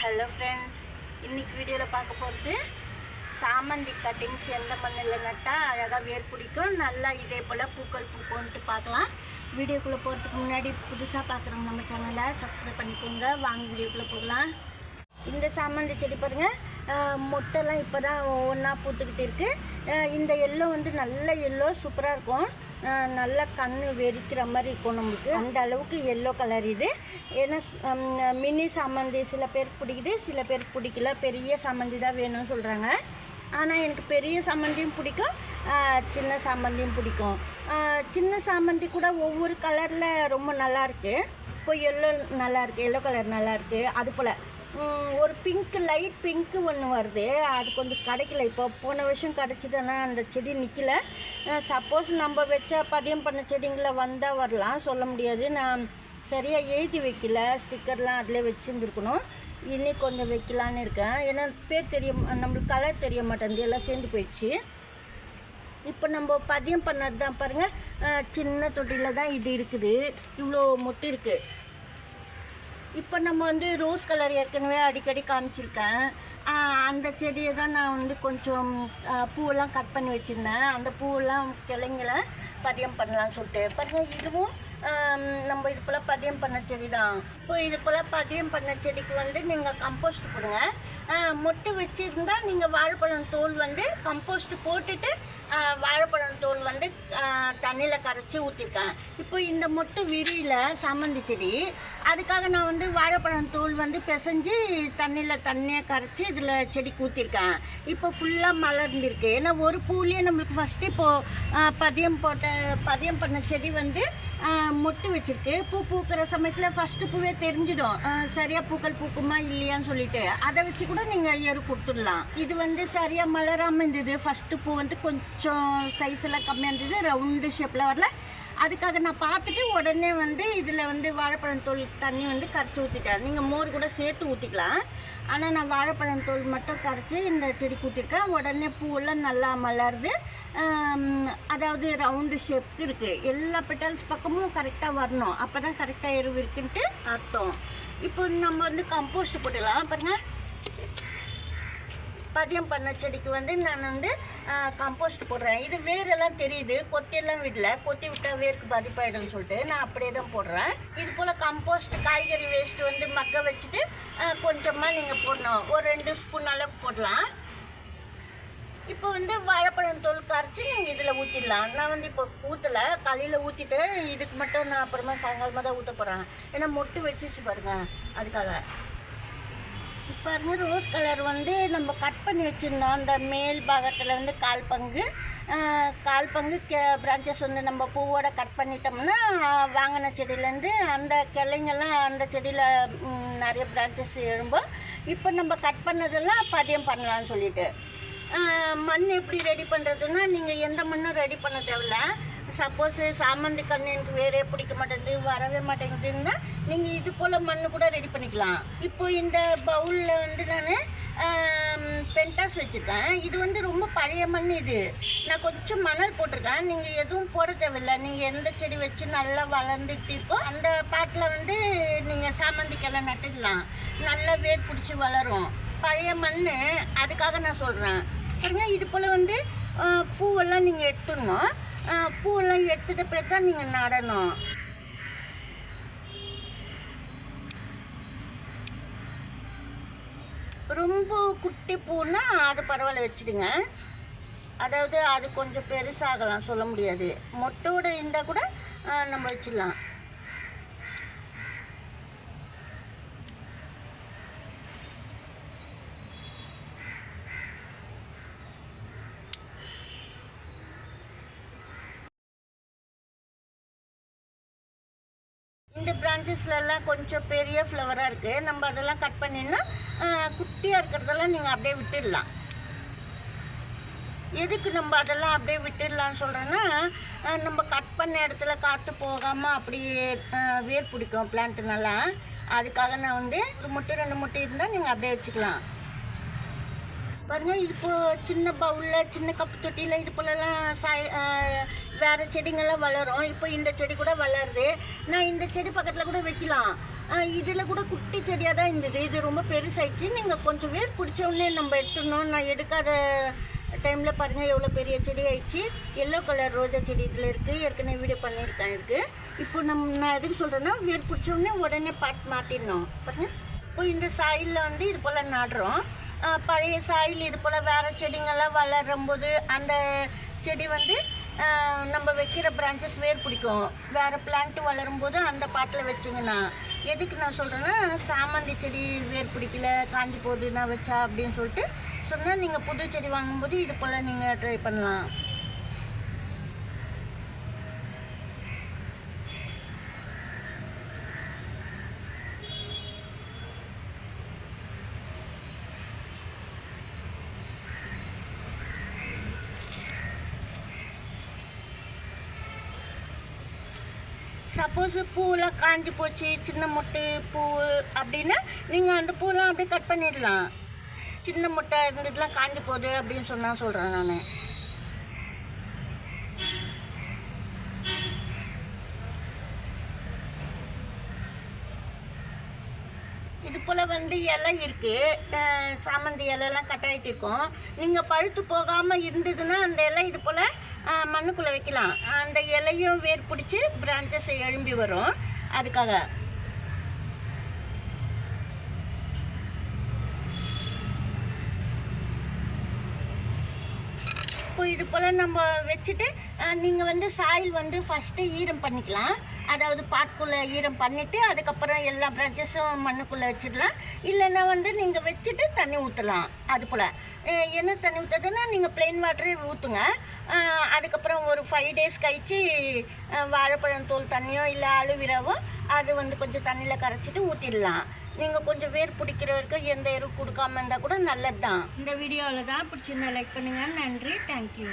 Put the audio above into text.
Hello friends இன்னைக்கு வீடியோவில் பார்க்க போகிறது சாமந்தி கட்டிங்ஸ் எந்த மண்ணில் நட்டால் அழகாக வேர் பிடிக்கும்? நல்லா இதே போல் பூக்கள் பூக்கோன்ட்டு பார்க்கலாம். வீடியோக்குள்ளே போகிறதுக்கு முன்னாடி புதுசாக பார்க்குறவங்க நம்ம சேனலை சப்ஸ்கிரைப் பண்ணிக்கோங்க. வாங்க வீடியோக்குள்ளே போகலாம். இந்த சாமந்தி செடி பாருங்கள் மொட்டைலாம் இப்போ தான் ஒன்றா பூத்துக்கிட்டு இருக்குது இந்த எல்லோ வந்து நல்ல எல்லோ சூப்பராக இருக்கும். நல்லா கண் வெறிக்கிற மாதிரி இருக்கும் நம்மளுக்கு. அந்த அளவுக்கு எல்லோ கலர் இது. ஏன்னா மினி சாமந்தி சில பேருக்கு பிடிக்குது சில பேருக்கு பிடிக்கல. பெரிய சாமந்தி தான் வேணும்னு சொல்கிறாங்க ஆனால் எனக்கு பெரிய சாமந்தியும் பிடிக்கும் சின்ன சாமந்தியும் பிடிக்கும். சின்ன சாமந்தி கூட ஒவ்வொரு கலரில் ரொம்ப நல்லாயிருக்கு இப்போ எல்லோ நல்லாயிருக்கு எல்லோ கலர் நல்லாயிருக்கு அது போல். ஒரு பிங்க் லைட் பிங்க்கு ஒன்று வருது. அது கொஞ்சம் கிடைக்கல. இப்போ போன வருஷம் கிடச்சிதுன்னா அந்த செடி நிற்கல சப்போஸ் நம்ம வச்ச பதியம் பண்ண செடிங்களை வந்தால் வரலாம். சொல்ல முடியாது. நான் சரியாக எழுதி வைக்கல. ஸ்டிக்கர்லாம் அதிலே வச்சுருந்துருக்கணும். இனி கொஞ்சம் வைக்கலான்னு இருக்கேன். ஏன்னா பேர் தெரிய நம்மளுக்கு கலர் தெரிய மாட்டேங்குது. எல்லாம் சேர்ந்து போயிடுச்சு. இப்போ நம்ம பதியம் பண்ணது தான் பாருங்கள் சின்ன தொட்டியில் தான் இது இருக்குது. இவ்வளோ மொட்டு இருக்குது இப்போ நம்ம வந்து ரோஸ் கலர் ஏற்கனவே அடிக்கடி காமிச்சிருக்கேன். அந்த செடியை தான் நான் வந்து கொஞ்சம் பூவெல்லாம் கட் பண்ணி வச்சுருந்தேன். அந்த பூவெல்லாம் கிளைங்களை பதியம் பண்ணலாம்னு சொல்லிட்டு. பாருங்கள் இதுவும் நம்ம இது போல் பதியம் பண்ண செடி தான் இப்போ இது போல் பதியம் பண்ண செடிக்கு வந்து நீங்கள் கம்போஸ்ட் போடுங்க மொட்டை மொட்டு வச்சுருந்தா நீங்கள் வாழைப்பழம் தோல் வந்து கம்போஸ்ட் போட்டுட்டு வாழைப்பழம் தோல் வந்து தண்ணியில் கரைச்சி ஊற்றிருக்கேன் இப்போ இந்த மொட்டு விரியில் சாமந்தி செடி அதுக்காக நான் வந்து வாழைப்பழம் தோல் வந்து பிசைஞ்சு தண்ணியில் தண்ணியாக கரைச்சி இதில் செடிக்கு ஊற்றிருக்கேன் இப்போ ஃபுல்லாக மலர்ந்துருக்கு. ஏன்னா ஒரு பூலேயே நம்மளுக்கு ஃபஸ்ட்டு இப்போது பதியம் போட்ட பதியம் பண்ண செடி வந்து மொட்டு வச்சிருக்கு. பூ பூக்கிற சமயத்தில் ஃபஸ்ட்டு பூவே தெரிஞ்சிடும். சரியாக பூக்கள் பூக்குமா இல்லையான்னு சொல்லிட்டு. அதை வச்சு கூட நீங்கள் ஏறு கொடுத்துடலாம். இது வந்து சரியாக மலராமல் இருந்தது. ஃபஸ்ட்டு பூ வந்து கொஞ்சம் சைஸ் எல்லாம் கம்மியாக இருந்தது. ரவுண்டு ஷேப்பில் வரல. அதுக்காக நான் பார்த்துட்டு உடனே வந்து இதில் வந்து வாழைப்பழம் தோல் தண்ணி வந்து கரைச்சி ஊற்றிட்டேன் நீங்கள் மோர் கூட சேர்த்து ஊற்றிக்கலாம் ஆனால் நான் வாழைப்பழம் தோல் மட்டும் கரைச்சி இந்த செடி கூட்டியிருக்கேன் உடனே பூவெல்லாம் நல்லா மலருது. அதாவது ரவுண்டு ஷேப்க்கு இருக்குது எல்லா பெட்டல்ஸ் பக்கமும் கரெக்டாக வரணும். அப்போ தான் கரெக்டாக எருவு இருக்குன்ட்டு அர்த்தம். இப்போ நம்ம வந்து கம்போஸ்ட் போட்டுடலாம். பாருங்கள் பதியம் பண்ண செடிக்கு வந்து நான் வந்து கம்போஸ்ட் போடுறேன். இது வேரெல்லாம் தெரியுது. கொத்தியெல்லாம் விடல. கொத்தி விட்டால் வேருக்கு பாதிப்பாயிடும்னு சொல்லிட்டு நான் அப்படியே தான் போடுறேன். இது போல் கம்போஸ்ட் காய்கறி வேஸ்ட் வந்து மக்க வச்சுட்டு கொஞ்சமாக நீங்கள் போடணும். ஒரு ரெண்டு ஸ்பூன் அளவு போடலாம். இப்போ வந்து வாழைப்பழம் தோல் கரைச்சி நீங்கள் இதில் ஊற்றிடலாம் நான் வந்து இப்போ ஊற்றலை காலையில் ஊற்றிட்டு இதுக்கு மட்டும் நான் அப்புறமா சாயங்காலமாக தான் ஊற்ற போகிறேன் ஏன்னா மொட்டு வச்சிச்சு பாருங்கள் அதுக்காக. பாருங்க ரோஸ் கலர் வந்து நம்ம கட் பண்ணி வச்சுருந்தோம். அந்த மேல் பாகத்தில் வந்து கால் பங்கு. கால் பங்கு கெ பிரான்ச்சஸ் வந்து நம்ம பூவோட கட் பண்ணிட்டோம்னா வாங்கின செடியிலேருந்து அந்த கிளைங்கெல்லாம் அந்த செடியில் நிறைய பிரான்ச்சஸ் எழும்போம். இப்போ நம்ம கட் பண்ணதெல்லாம் பதியம் பண்ணலாம்னு சொல்லிட்டு. மண் எப்படி ரெடி பண்ணுறதுன்னா நீங்கள் எந்த மண்ணும் ரெடி பண்ண தேவையில்ல. சப்போஸ் சாமந்தி கண்ணு எனக்கு வேறே பிடிக்க மாட்டேங்குது வரவே மாட்டேங்குதுன்னா நீங்கள் இது போல் மண் கூட ரெடி பண்ணிக்கலாம். இப்போ இந்த பவுலில் வந்து நான் பென்டாஸ் வச்சுருக்கேன். இது வந்து ரொம்ப பழைய மண் இது. நான் கொஞ்சம் மணல் போட்டிருக்கேன். நீங்கள் எதுவும் போட தேவையில்லை. நீங்கள் எந்த செடி வச்சு நல்லா வளர்ந்துட்டு இருக்கோ அந்த பாட்டில் வந்து நீங்கள் சாமந்திக்கெல்லாம் நட்டுக்கலாம். நல்லா வேர் பிடிச்சி வளரும். பழைய மண் அதுக்காக நான் சொல்கிறேன் சரிங்க இது போல் வந்து பூவெல்லாம் நீங்கள் எடுத்துடணும் பூவெல்லாம் எடுத்துகிட்டு போய் தான் நீங்கள் நடணும். ரொம்ப குட்டி பூன்னா அது பரவாயில்ல வச்சுடுங்க. அதாவது அது கொஞ்சம் பெருசாகலாம் சொல்ல முடியாது. மொட்டோட இருந்தால் கூட நம்ம வச்சிடலாம். இந்த பிரான்ச்சஸ்லலாம் கொஞ்சம் பெரிய ஃப்ளவராக இருக்குது நம்ம அதெல்லாம் கட் பண்ணினா குட்டியாக இருக்கிறதெல்லாம் நீங்கள் அப்படியே விட்டுடலாம். எதுக்கு நம்ம அதெல்லாம் அப்படியே விட்டுடலாம் சொல்கிறேன்னா நம்ம கட் பண்ண இடத்துல காற்று போகாமல் அப்படியே வேர் பிடிக்கும் பிளான்ட்டுனால நல்லா. அதுக்காக நான் வந்து ஒரு முட்டை ரெண்டு முட்டை இருந்தால் நீங்கள் அப்படியே வச்சுக்கலாம். பாருங்கள் இது இப்போ சின்ன பவுலில் சின்ன கப்பு தொட்டியில் இது போலலாம் சாய் வேறு செடிங்கள்லாம் வளரும். இப்போ இந்த செடி கூட வளருது. நான் இந்த செடி பக்கத்தில் கூட வைக்கலாம். இதில் கூட குட்டி செடியாக தான் இருந்தது. இது ரொம்ப பெருசாயிடுச்சு. நீங்கள் கொஞ்சம் வேர் பிடிச்சவொடனே நம்ம எடுத்துடணும். நான் எடுக்காத டைமில் பாருங்கள் எவ்வளோ பெரிய செடி ஆயிடுச்சு. எல்லோ கலர் ரோஜா செடி இதில் இருக்குது ஏற்கனவே வீடியோ பண்ணியிருக்கேன் இருக்குது இப்போ நம்ம நான் எதுக்கு சொல்கிறேன்னா வேர் பிடிச்ச உடனே பாட் மாற்றிடணும் பாருங்கள் இப்போ இந்த சாயிலில் வந்து இது போல் நடுறோம். பழைய சாயில் இது போல் வேறு செடிங்கள்லாம் வளரும் போது அந்த செடி வந்து நம்ம வைக்கிற பிரான்ச்சஸ் வேர் பிடிக்கும். வேறு பிளான்ட் வளரும்போது அந்த பாட்டில் வச்சிங்கன்னா எதுக்கு நான் சொல்கிறேன்னா சாமந்தி செடி வேர் பிடிக்கல காஞ்சி போகுது நான் வச்சா அப்படின்னு சொல்லிட்டு சொன்னால் நீங்கள் புது செடி வாங்கும்போது இது போல் நீங்கள் ட்ரை பண்ணலாம். சப்போஸ் பூவெலாம் காஞ்சி போச்சு சின்ன மொட்டு பூ அப்படின்னா நீங்கள் அந்த பூவெலாம் அப்படியே கட் பண்ணிடலாம். சின்ன முட்டை இருந்ததுலாம் காஞ்சி போகுது அப்படின்னு சொன்னால் சொல்கிறேன் நான் இது போல் வந்து இலை இருக்குது சாமந்தி இலையெல்லாம் கட் ஆகிட்டு இருக்கும். நீங்கள் பழுத்து போகாமல் இருந்ததுன்னா அந்த இலை இது போல் மண்ணுக்குள்ளே வைக்கலாம். அந்த இலையும் வேர் பிடிச்சி பிரான்ச்சஸ் எழும்பி வரும். அதுக்காக இப்போ இது போல் நம்ம வச்சுட்டு நீங்கள் வந்து சாயில் வந்து ஃபஸ்ட்டு ஈரம் பண்ணிக்கலாம். அதாவது பாட்டுக்குள்ளே ஈரம் பண்ணிவிட்டு அதுக்கப்புறம் எல்லா பிரான்ச்சஸும் மண்ணுக்குள்ளே வச்சிடலாம். இல்லைன்னா வந்து நீங்கள் வச்சுட்டு தண்ணி ஊற்றலாம் அது போல். என்ன தண்ணி ஊற்றுறதுன்னா நீங்கள் பிளெயின் வாட்டரே ஊற்றுங்க அதுக்கப்புறம் ஒரு ஃபைவ் டேஸ் கழித்து வாழைப்பழம் தோல் தண்ணியோ இல்லை அலுவிராவோ அது வந்து கொஞ்சம் தண்ணியில் கரைச்சிட்டு ஊற்றிடலாம் நீங்கள் கொஞ்சம் வேர் பிடிக்கிற வரைக்கும் எந்த எருவு கொடுக்காம இருந்தால் கூட நல்லது தான் இந்த வீடியோவில் தான் பிடிச்சிருந்தா லைக் பண்ணுங்கள் நன்றி. தேங்க்யூ